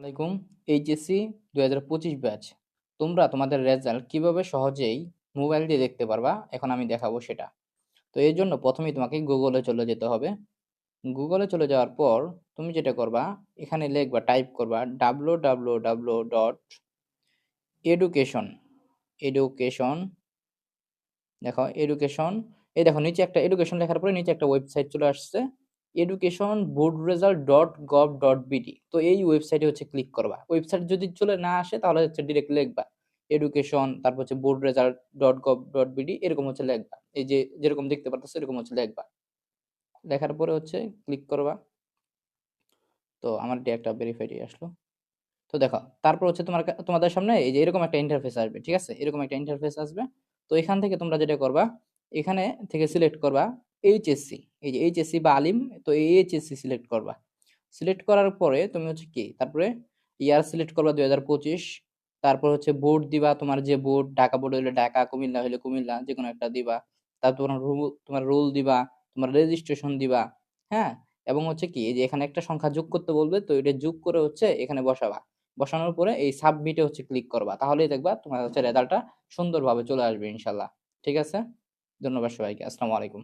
আলাইকুম। এইচএসসি দু হাজার পঁচিশ ব্যাচ। তোমরা তোমাদের রেজাল্ট কীভাবে সহজেই মোবাইল দিয়ে দেখতে পারবা? এখন আমি দেখাবো সেটা। তো এর জন্য প্রথমেই তোমাকে গুগলে চলে যেতে হবে। গুগলে চলে যাওয়ার পর তুমি যেটা করবা, এখানে লিখবা টাইপ করবা W W W dot education education দেখো এডুকেশন এই দেখো, নিচে একটা এডুকেশন লেখার পরে নিচে একটা ওয়েবসাইট চলে আসছে। Education board result dot gov dot BD তো এই ওয়েবসাইটে হচ্ছে ক্লিক করবা। ওয়েবসাইট যদি চলে না আসে, তাহলে হচ্ছে ডিরেক্ট লিখবা। এডুকেশন তারপর হচ্ছে board result dot gov dot BD এরকম হচ্ছে লিখবা। এই যে যেরকম দেখতে পারতেছো, এরকম হচ্ছে লিখবা। লেখার পরে হচ্ছে ক্লিক করবা। তো আমার একটা ভেরিফাইড আসলো। তো দেখো, তারপর হচ্ছে তোমার তোমাদের সামনে এই যে এরকম একটা ইন্টারফেস আসবে, ঠিক আছে? এরকম একটা ইন্টারফেস আসবে। তো এখান থেকে তোমরা যেটা করবা, এখানে থেকে সিলেক্ট করবা। এইচএসসি এই যে এইচএসসি বা আলিম, তো এই এইচএসসি সিলেক্ট করবা। সিলেক্ট করার পরে তুমি হচ্ছে কি, তারপরে ইয়ার সিলেক্ট করবা দুই হাজার পঁচিশ, তারপর হচ্ছে বোর্ড দিবা, তোমার যে বোর্ড ঢাকা বোর্ড হলে ঢাকা, কুমিল্লা হলে কুমিল্লা যে কোনো একটা দিবা। তারপর তোমার রুল তোমার রোল দিবা, তোমার রেজিস্ট্রেশন দিবা হ্যাঁ? এবং হচ্ছে কি যে এখানে একটা সংখ্যা যোগ করতে বলবে, তো এটা যোগ করে হচ্ছে এখানে বসাবা। বসানোর পরে এই সাবমিটে হচ্ছে ক্লিক করবা। তাহলেই দেখবা তোমার হচ্ছে রেজাল্টটা সুন্দরভাবে চলে আসবে ইনশাল্লাহ। ঠিক আছে? ধন্যবাদ সবাইকে। আসসালামু আলাইকুম।